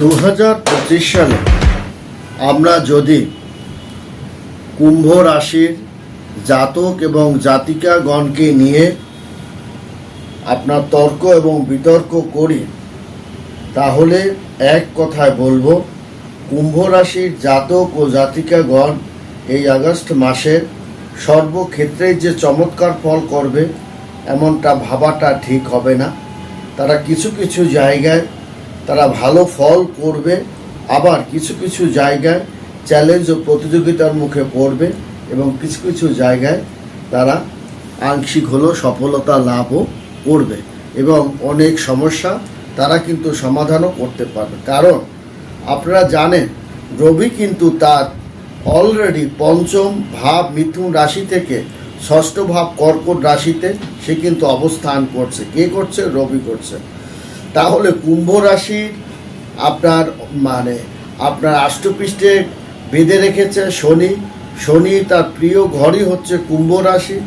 দু হাজার পঁচিশ সালে আমরা যদি কুম্ভ রাশির জাতক এবং জাতিকাগণকে নিয়ে আপনার তর্ক এবং বিতর্ক করি, তাহলে এক কথায় বলব, কুম্ভ রাশির জাতক ও জাতিকাগণ এই আগস্ট মাসে সর্বক্ষেত্রেই যে চমৎকার ফল করবে, এমনটা ভাবাটা ঠিক হবে না। তারা কিছু কিছু জায়গায় তারা ভালো ফল করবে, আবার কিছু কিছু জায়গায় চ্যালেঞ্জ ও প্রতিযোগিতার মুখে পড়বে এবং কিছু কিছু জায়গায় তারা আংশিক হলেও সফলতা লাভও করবে এবং অনেক সমস্যা তারা কিন্তু সমাধানও করতে পারবে। কারণ আপনারা জানেন, রবি কিন্তু তার অলরেডি পঞ্চম ভাব মিথুন রাশি থেকে ষষ্ঠ ভাব কর্কট রাশিতে সে কিন্তু অবস্থান করছে। কে করছে? রবি করছে। তাহলে কুম্ভ রাশির আপনার মানে আপনার আষ্টপৃষ্ঠে বেঁধে রেখেছে শনি। শনি তার প্রিয় ঘরই হচ্ছে কুম্ভ রাশি।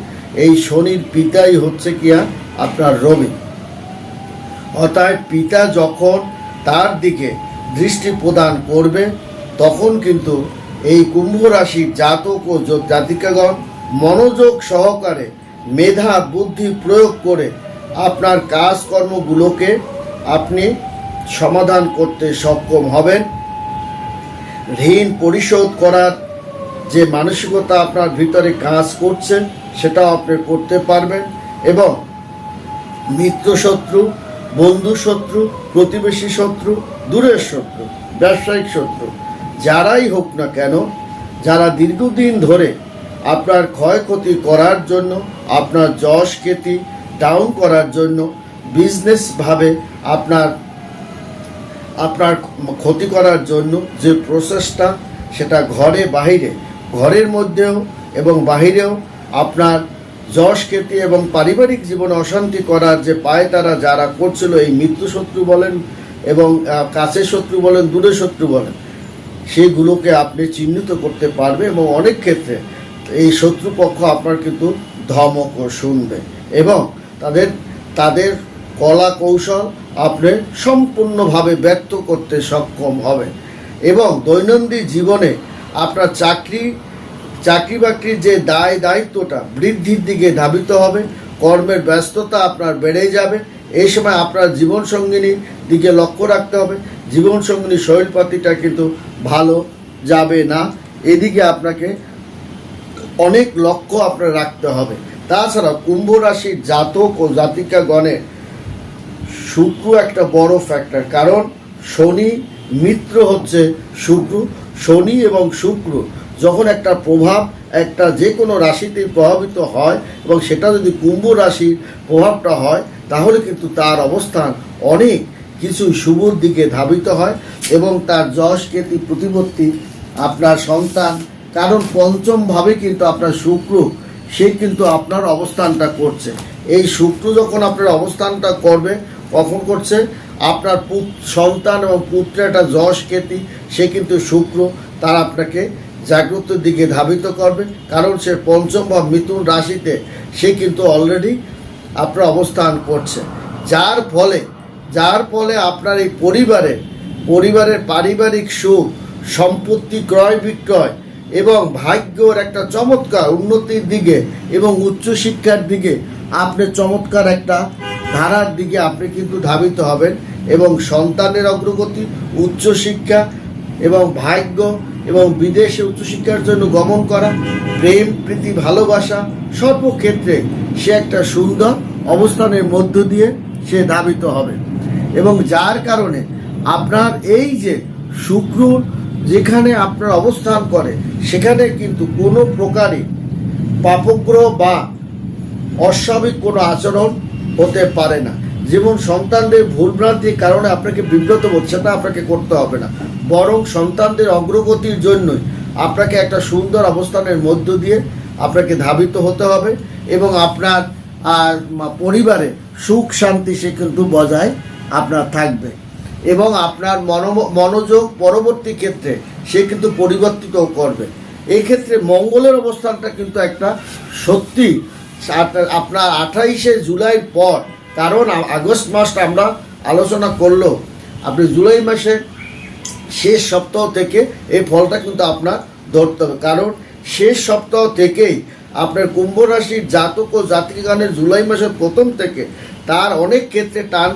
এই শনির পিতাই হচ্ছে কিয়া? আপনার রবি। অর্থাৎ পিতা যখন তার দিকে দৃষ্টি প্রদান করবে, তখন কিন্তু এই কুম্ভ রাশির জাতক ও জাতিকাগণ মনোযোগ সহকারে মেধা বুদ্ধি প্রয়োগ করে আপনার কাজকর্মগুলোকে আপনি সমাধান করতে সক্ষম হবেন। ঋণ পরিশোধ করার যে মানসিকতা আপনার ভিতরে কাজ করছে, সেটাও আপনি করতে পারবেন এবং মিত্র শত্রু বন্ধু শত্রু প্রতিবেশী শত্রু, দূরের শত্রু, ব্যবসায়িক শত্রু, যারাই হোক না কেন, যারা দীর্ঘদিন ধরে আপনার ক্ষয়ক্ষতি করার জন্য, আপনার যশ খ্যাতি ডাউন করার জন্য বিজনেসভাবে আপনার আপনার ক্ষতি করার জন্য যে প্রসেসটা সেটা ঘরে বাহিরে, ঘরের মধ্যেও এবং বাহিরেও আপনার যশ খ্যাতি এবং পারিবারিক জীবনে অশান্তি করার যে পায় তারা যারা করছিল, এই মৃত্যু শত্রু বলেন এবং কাছের শত্রু বলেন, দূরের শত্রু বলেন, সেগুলোকে আপনি চিহ্নিত করতে পারবে এবং অনেক ক্ষেত্রে এই শত্রুপক্ষ আপনার কিন্তু ধমক শুনবে এবং তাদের তাদের কলা কৌশল আপনি সম্পূর্ণভাবে ব্যক্ত করতে সক্ষম হবে এবং দৈনন্দিন জীবনে আপনার চাকরি চাকরি বাকরির যে দায় দায়িত্বটা বৃদ্ধির দিকে ধাবিত হবে, কর্মের ব্যস্ততা আপনার বেড়ে যাবে এই সময় আপনার জীবন সঙ্গিনীর দিকে লক্ষ্য রাখতে হবে। জীবন সঙ্গিনী শরীরপাতিটা কিন্তু ভালো যাবে না, এদিকে আপনাকে অনেক লক্ষ্য আপনার রাখতে হবে। তাছাড়া কুম্ভ রাশির জাতক ও জাতিকাগণের শুক্র একটা বড় ফ্যাক্টর কারণ শনি মিত্র হচ্ছে শুক্র। শনি এবং শুক্র যখন একটা প্রভাব একটা যে কোনো রাশিতে প্রভাবিত হয় এবং সেটা যদি কুম্ভ রাশির প্রভাবটা হয়, তাহলে কিন্তু তার অবস্থান অনেক কিছু শুভর দিকে ধাবিত হয় এবং তার যশ কীর্তি প্রতিপত্তি আপনার সন্তান। কারণ পঞ্চমভাবে কিন্তু আপনার শুক্র, সে কিন্তু আপনার অবস্থানটা করছে। এই শুক্র যখন আপনার অবস্থানটা করবে কখন করছে। আপনার পুত, সন্তান এবং পুত্রের একটা যশ খ্যাতি সে কিন্তু শুক্র। তার আপনাকে জাগ্রতের দিকে ধাবিত করবে। কারণ সে পঞ্চম বা মিথুন রাশিতে, সে কিন্তু অলরেডি আপনার অবস্থান করছে। যার ফলে যার ফলে আপনার এই পরিবারে, পরিবারের পারিবারিক সুখ, সম্পত্তি ক্রয় বিক্রয় এবং ভাগ্যর একটা চমৎকার উন্নতির দিকে এবং উচ্চশিক্ষার দিকে আপনি চমৎকার একটা ধারার দিকে আপনি কিন্তু ধাবিত হবেন এবং সন্তানের অগ্রগতি উচ্চশিক্ষা এবং ভাগ্য এবং বিদেশে উচ্চশিক্ষার জন্য গমন করা, প্রেম, প্রীতি, ভালোবাসা সর্বক্ষেত্রে সে একটা সুন্দর অবস্থানের মধ্য দিয়ে সে ধাবিত হবে। এবং যার কারণে আপনার এই যে শুক্র যেখানে আপনার অবস্থান করে, সেখানে কিন্তু কোনো প্রকারই পাপগ্রহ বা অস্বাভাবিক কোনো আচরণ হতে পারে না। যেমন সন্তানদের ভুলভ্রান্তির কারণে আপনাকে বিব্রত হচ্ছে না, আপনাকে করতে হবে না। বরং সন্তানদের অগ্রগতির জন্যই আপনাকে একটা সুন্দর অবস্থানের মধ্য দিয়ে আপনাকে ধাবিত হতে হবে এবং আপনার পরিবারে সুখ শান্তি সে কিন্তু বজায় আপনার থাকবে। এবং আপনার মনো- মনোযোগ পরবর্তী ক্ষেত্রে সে কিন্তু পরিবর্তিত করবে। এই ক্ষেত্রে মঙ্গলের অবস্থানটা কিন্তু একটা সত্যি। আপনার আঠাইশে জুলাইয়ের পর, কারণ আগস্ট মাসটা আমরা আলোচনা করল। আপনি জুলাই মাসে শেষ সপ্তাহ থেকে এই ফলটা কিন্তু আপনার ধরতে হবে। কারণ শেষ সপ্তাহ থেকেই আপনার কুম্ভ রাশির জাতক ও জাতিকানের জুলাই মাসের প্রথম থেকে তার অনেক ক্ষেত্রে টান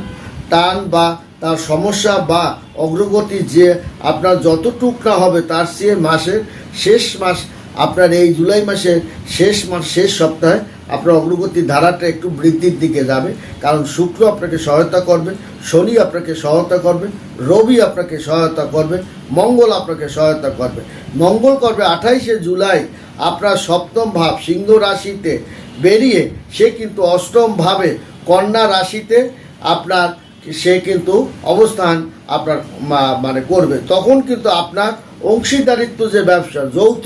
টান বা তার সমস্যা বা অগ্রগতি যে আপনার যতটুক না হবে তার সে মাসের শেষ মাস, আপনার এই জুলাই মাসের শেষ মাস, শেষ সপ্তাহে আপনার অগ্রগতির ধারাটা একটু বৃদ্ধির দিকে যাবে। কারণ শুক্র আপনাকে সহায়তা করবে, শনি আপনাকে সহায়তা করবে, রবি আপনাকে সহায়তা করবে, মঙ্গল আপনাকে সহায়তা করবে। মঙ্গল করবে আঠাইশে জুলাই, আপনার সপ্তম ভাব সিংহ রাশিতে বেরিয়ে সে কিন্তু অষ্টম ভাবে কন্যা রাশিতে আপনার সে কিন্তু অবস্থান আপনার মানে করবে। তখন কিন্তু আপনার অংশীদারিত্ব যে ব্যবসা, যৌথ,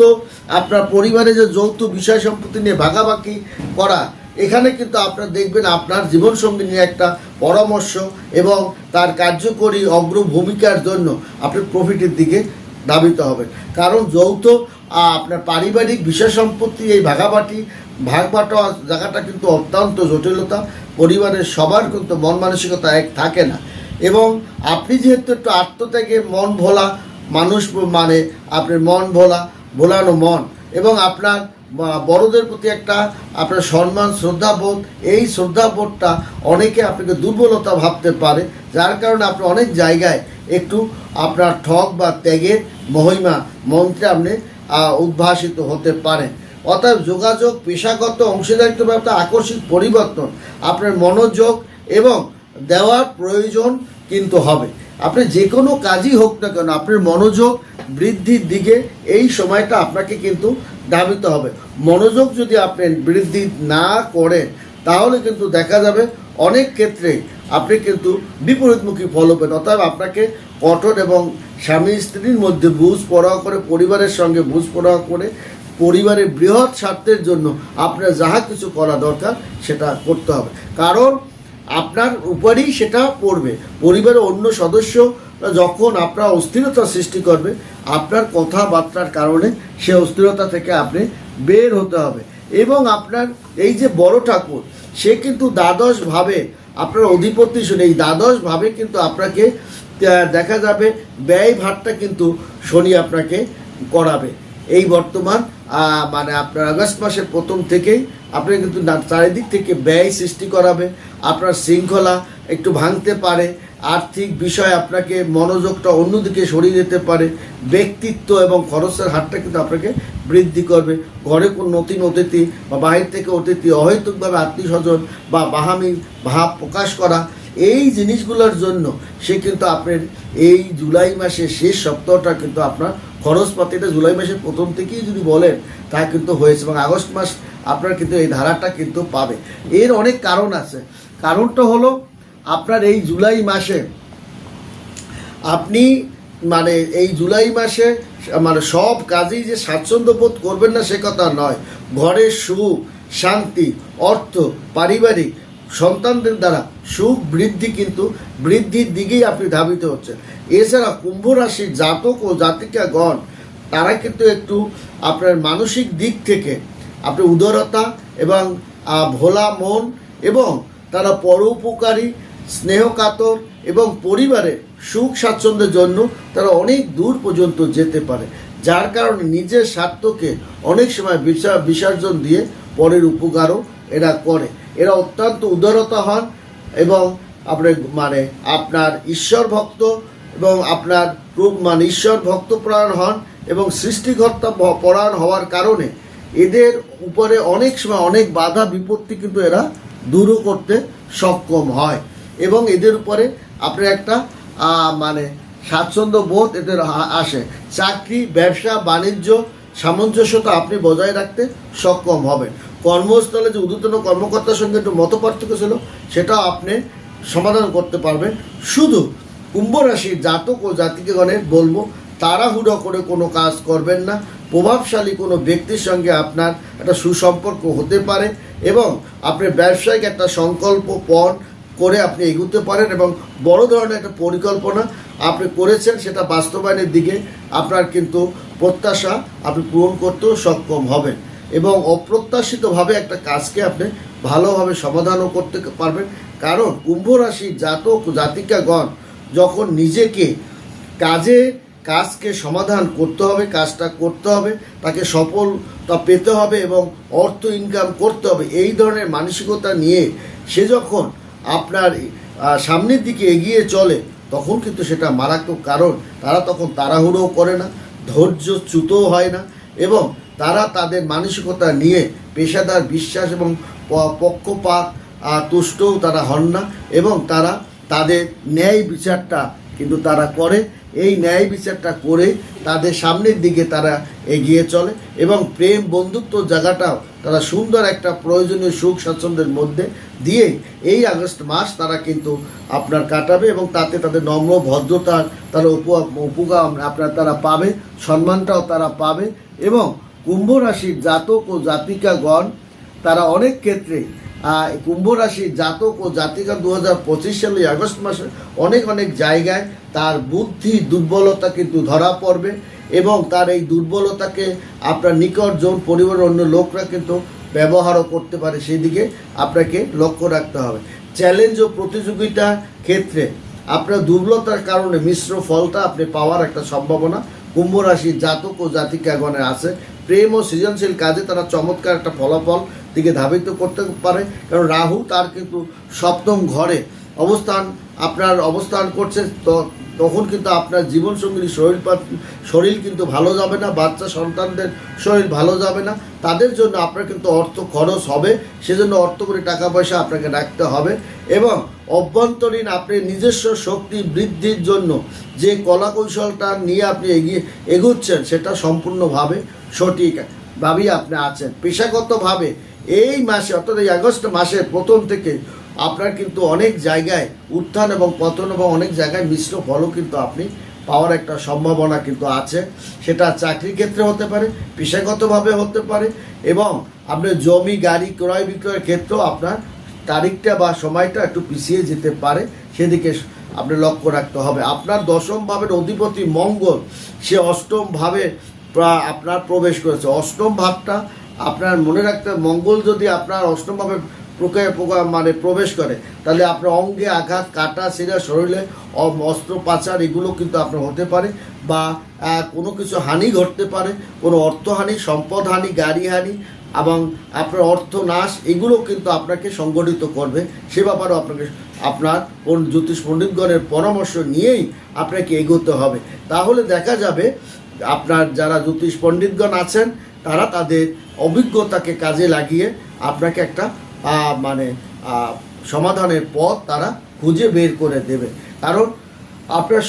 আপনার পরিবারে যে যৌথ বিষয় সম্পত্তি নিয়ে ভাগাভাগি করা, এখানে কিন্তু আপনার দেখবেন আপনার জীবনসঙ্গী নিয়ে একটা পরামর্শ এবং তার কার্যকরী অগ্র ভূমিকার জন্য আপনি প্রফিটের দিকে ধাবিত হবেন। কারণ যৌথ আপনার পারিবারিক বিষয় সম্পত্তি, এই ভাগাবাটি ভাগ বাটোয়া জায়গাটা কিন্তু অত্যন্ত জটিলতা। পরিবারের সবার কিন্তু মন মানসিকতা এক থাকে না। এবং আপনি যেহেতু একটু আত্মত্যাগের মন ভোলা মানুষ মানে আপনার মন ভোলা, ভোলানো মন, এবং আপনার বড়দের প্রতি একটা আপনার সম্মান, শ্রদ্ধাবোধ, এই শ্রদ্ধাবোধটা অনেকে আপনাকে দুর্বলতা ভাবতে পারে, যার কারণে আপনি অনেক জায়গায় একটু আপনার ঠক বা ত্যাগের মহিমা, মন্ত্রে আপনি উদ্ভাসিত হতে পারেন অর্থাৎ যোগাযোগ, পেশাগত অংশীদারিত্ব ব্যবস্থা আকস্মিক পরিবর্তন আপনার মনোযোগ এবং দেওয়ার প্রয়োজন কিন্তু হবে। আপনি যে কোনো কাজই হোক না কেন, আপনার মনোযোগ বৃদ্ধির দিকে এই সময়টা আপনাকে কিন্তু ধাবিত হবে। মনোযোগ যদি আপনি বৃদ্ধি না করেন, তাহলে কিন্তু দেখা যাবে অনেক ক্ষেত্রে আপনি কিন্তু বিপরীতমুখী ফল হবেন। অর্থাৎ আপনাকে কঠোর এবং স্বামী স্ত্রীর মধ্যে বুঝ পড়া করে, পরিবারের সঙ্গে বুঝ পড়া করে, পরিবারের বৃহৎ স্বার্থের জন্য আপনার যাহা কিছু করা দরকার সেটা করতে হবে। কারণ আপনার উপরেই সেটা পড়বে। পরিবারের অন্য সদস্য যখন আপনার অস্থিরতা সৃষ্টি করবে, আপনার কথাবার্তার কারণে সে অস্থিরতা থেকে আপনি বের হতে হবে। এবং আপনার এই যে বড় ঠাকুর, সে কিন্তু দ্বাদশ ভাবে, আপনার অধিপতি শুনে এই দ্বাদশ ভাবে কিন্তু আপনাকে দেখা যাবে ব্যয় ভারটা কিন্তু শনি আপনাকে করাবে। এই বর্তমান মানে আপনার আগস্ট মাসের প্রথম থেকেই আপনি কিন্তু চারিদিক থেকে ব্যয় সৃষ্টি করাবে, আপনার শৃঙ্খলা একটু ভাঙতে পারে, আর্থিক বিষয় আপনাকে মনোযোগটা অন্যদিকে সরিয়ে যেতে পারে, ব্যক্তিত্ব এবং খরচের হারটা কিন্তু আপনাকে বৃদ্ধি করবে। ঘরে কোনো নতুন অতিথি বা বাহির থেকে অতিথি অহেতুকভাবে আত্মীয় স্বজন বা বাহামি ভাব প্রকাশ করা এই জিনিসগুলোর জন্য সে কিন্তু আপনার এই জুলাই মাসের শেষ সপ্তাহটা কিন্তু আপনার খরচপাতিটা জুলাই মাসের প্রথম থেকেই যদি বলেন, তা কিন্তু হয়েছে এবং আগস্ট মাস আপনার কিন্তু এই ধারাটা কিন্তু পাবে। এর অনেক কারণ আছে। কারণটা হলো আপনার এই জুলাই মাসে আপনি মানে এই জুলাই মাসে মানে সব কাজেই যে স্বাচ্ছন্দ্য বোধ করবেন না, সে কথা নয়। ঘরের সুখ, শান্তি, অর্থ, পারিবারিক সন্তানদের দ্বারা সুখ বৃদ্ধি কিন্তু বৃদ্ধির দিকেই আপনি ধাবিত হচ্ছেন। এছাড়া কুম্ভ রাশির জাতক ও জাতিকাগণ, তারা কিন্তু একটু আপনার মানসিক দিক থেকে আপনি উদারতা এবং ভোলা মন এবং তারা পরোপকারী, স্নেহকাতর এবং পরিবারের সুখ স্বাচ্ছন্দ্যের জন্য তারা অনেক দূর পর্যন্ত যেতে পারে। যার কারণে নিজের স্বার্থকে অনেক সময় বিসা- বিসর্জন দিয়ে পরের উপকারও এরা করে। এরা অত্যন্ত উদারতা হন এবং আপনার মানে আপনার ঈশ্বর ভক্ত এবং আপনার রূপ- মানে ঈশ্বর ভক্তপ্রাণ হন এবং সৃষ্টিকর্তা পরায়ণ হওয়ার কারণে এদের উপরে অনেক সময় অনেক বাধা বিপত্তি কিন্তু এরা দূরও করতে সক্ষম হয় এবং এদের উপরে আপনার একটা মানে স্বাচ্ছন্দ্য বোধ এদের আসে। চাকরি, ব্যবসা, বাণিজ্য, সামঞ্জস্যতা আপনি বজায় রাখতে সক্ষম হবেন। কর্মস্থলে যে ঊর্ধ্বতন কর্মকর্তার সঙ্গে একটু মত পার্থক্য ছিল সেটাও আপনি সমাধান করতে পারবেন। শুধু কুম্ভ রাশির জাতক ও জাতিকেগণের বলব, তাড়াহুড়ো করে কোনো কাজ করবেন না। প্রভাবশালী কোনো ব্যক্তির সঙ্গে আপনার একটা সুসম্পর্ক হতে পারে এবং আপনার ব্যবসায়িক একটা সংকল্প পণ করে আপনি এগুতে পারেন এবং বড় ধরনের একটা পরিকল্পনা আপনি করেছেন, সেটা বাস্তবায়নের দিকে আপনার কিন্তু প্রত্যাশা আপনি পূরণ করতেও সক্ষম হবেন। এবং অপ্রত্যাশিতভাবে একটা কাজকে আপনি ভালোভাবে সমাধানও করতে পারবেন। কারণ কুম্ভ রাশির জাতক জাতিকাগণ যখন নিজেকে কাজে, কাজকে সমাধান করতে হবে, কাজটা করতে হবে, তাকে সফলতা পেতে হবে এবং অর্থ ইনকাম করতে হবে, এই ধরনের মানসিকতা নিয়ে সে যখন আপনার সামনের দিকে এগিয়ে চলে, তখন কিন্তু সেটা মারাত্মক কারণ। তারা তখন তাড়াহুড়োও করে না, ধৈর্যচ্যুতও হয় না এবং তারা তাদের মানসিকতা নিয়ে পেশাদার বিশ্বাস এবং পক্ষপাত তুষ্টও তারা হন না এবং তারা তাদের ন্যায় বিচারটা কিন্তু তারা করে। এই ন্যায় বিচারটা করে তাদের সামনের দিকে তারা এগিয়ে চলে এবং প্রেম বন্ধুত্ব জায়গাটাও তারা সুন্দর একটা প্রয়োজনীয় সুখ স্বাচ্ছন্দ্যের মধ্যে দিয়ে এই আগস্ট মাস তারা কিন্তু আপনার কাটাবে এবং তাতে তাদের নম্র ভদ্রতার তারা উপ উপকার আপনার তারা পাবে, সম্মানটাও তারা পাবে এবং কুম্ভ রাশির জাতক ও জাতিকাগণ, তারা অনেক ক্ষেত্রে কুম্ভ রাশির জাতক ও জাতিকা দু হাজার পঁচিশ সালে আগস্ট মাসে অনেক অনেক জায়গায় তার বুদ্ধি দুর্বলতা কিন্তু ধরা পড়বে এবং তার এই দুর্বলতাকে আপনার নিকটজন পরিবারের অন্য লোকরা কিন্তু ব্যবহারও করতে পারে। সেদিকে আপনাকে লক্ষ্য রাখতে হবে। চ্যালেঞ্জ ও প্রতিযোগিতার ক্ষেত্রে আপনার দুর্বলতার কারণে মিশ্র ফলটা আপনি পাওয়ার একটা সম্ভাবনা কুম্ভ রাশির জাতক ও জাতিকাগণের আছে। প্রেম ও সৃজনশীল কাজে তারা চমৎকার একটা ফলাফল দিকে ধাবিত করতে পারে। কারণ রাহু তার কিন্তু সপ্তম ঘরে অবস্থান, আপনার অবস্থান করছে, তো তখন কিন্তু আপনার জীবনসঙ্গীর শরীর শরীর কিন্তু ভালো যাবে না, বাচ্চা সন্তানদের শরীর ভালো যাবে না। তাদের জন্য আপনার কিন্তু অর্থ খরচ হবে, সেজন্য অর্থ করে টাকা পয়সা আপনাকে রাখতে হবে। এবং অভ্যন্তরীণ আপনি নিজস্ব শক্তি বৃদ্ধির জন্য যে কলা কৌশলটা নিয়ে আপনি এগিয়ে এগুচ্ছেন, সেটা সম্পূর্ণভাবে সঠিক ভাবেই আপনি আছেন। পেশাগতভাবে এই মাসে, অর্থাৎ এই আগস্ট মাসের প্রথম থেকে আপনার কিন্তু অনেক জায়গায় উত্থান এবং পতন এবং অনেক জায়গায় মিশ্র ফলও কিন্তু আপনি পাওয়ার একটা সম্ভাবনা কিন্তু আছে। সেটা চাকরির ক্ষেত্রে হতে পারে, পেশাগতভাবে হতে পারে এবং আপনার জমি, গাড়ি, ক্রয় বিক্রয়ের ক্ষেত্রেও আপনার তারিখটা বা সময়টা একটু পিছিয়ে যেতে পারে, সেদিকে আপনি লক্ষ্য রাখতে হবে। আপনার দশম ভাবের অধিপতি মঙ্গল, সে অষ্টম ভাবে আপনার প্রবেশ করেছে। অষ্টম ভাবটা আপনার মনে রাখতে মঙ্গল যদি আপনার অষ্টম ভাবে মানে প্রবেশ করে, তাহলে আপনার অঙ্গে আঘাত, কাটা সিরা শরীরে অস্ত্রোপাচার এগুলো কিন্তু আপনার হতে পারে বা কোনো কিছু হানি ঘটতে পারে। কোনো অর্থহানি সম্পদ হানি গাড়ি হানি এবং আপনার অর্থ নাশ এগুলো কিন্তু আপনাকে সংগঠিত করবে। সে ব্যাপারেও আপনাকে, আপনার কোন জ্যোতিষ পণ্ডিতগণের পরামর্শ নিয়েই আপনাকে এগোতে হবে। তাহলে দেখা যাবে, আপনার যারা জ্যোতিষ পণ্ডিতগণ আছেন, তারা তাদের অভিজ্ঞতাকে কাজে লাগিয়ে আপনাকে একটা মানে সমাধানের পথ তারা খুঁজে বের করে দেবে। কারণ আপনার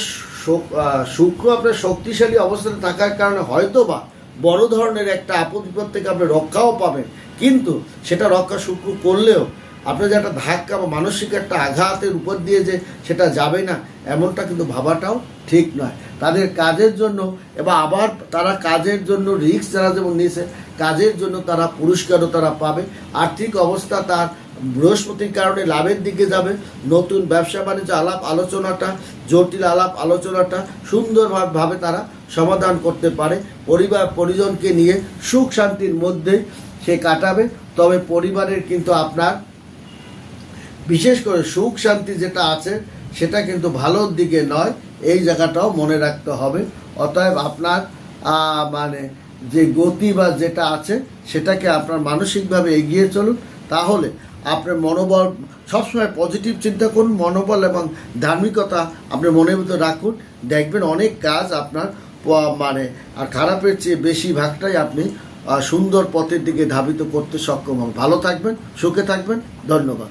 শোক- শুক্র আপনার শক্তিশালী অবস্থানে থাকার কারণে হয়তো বা বড় ধরনের একটা আপদ বিপদ থেকে আপনি রক্ষাও পাবেন। কিন্তু সেটা রক্ষা শুক্র করলেও আপনার যে একটা ধাক্কা বা মানসিক একটা আঘাতের উপর দিয়ে যে সেটা যাবে না, এমনটা কিন্তু ভাবাটাও ঠিক নয়। তাদের কাজের জন্য এবং আবার তারা কাজের জন্য রিস্ক যারা যেমন নিয়েছে, কাজের জন্য তারা পুরস্কারও তারা পাবে। আর্থিক অবস্থা তার বৃহস্পতির কারণে লাভের দিকে যাবে। নতুন ব্যবসা বাণিজ্য আলাপ আলোচনাটা, জটিল আলাপ আলোচনাটা সুন্দরভাবে তারা সমাধান করতে পারে। পরিবার, পরিজনকে নিয়ে সুখ শান্তির মধ্যে সে কাটাবে। তবে পরিবারের কিন্তু আপনার বিশেষ করে সুখ শান্তি যেটা আছে, সেটা কিন্তু ভালোর দিকে নয়। এই জায়গাটাও মনে রাখতে হবে। অতএব আপনার মানে যে গতি বা যেটা আছে, সেটাকে আপনার মানসিকভাবে এগিয়ে চলুন। তাহলে আপনার মনোবল, সবসময় পজিটিভ চিন্তা করুন, মনোবল এবং ধার্মিকতা আপনি মনের ভিতরে রাখুন। দেখবেন অনেক কাজ আপনার মানে আর খারাপের চেয়ে বেশি ভাগটাই আপনি সুন্দর পথের দিকে ধাবিত করতে সক্ষম হন ভালো থাকবেন, সুখে থাকবেন। ধন্যবাদ।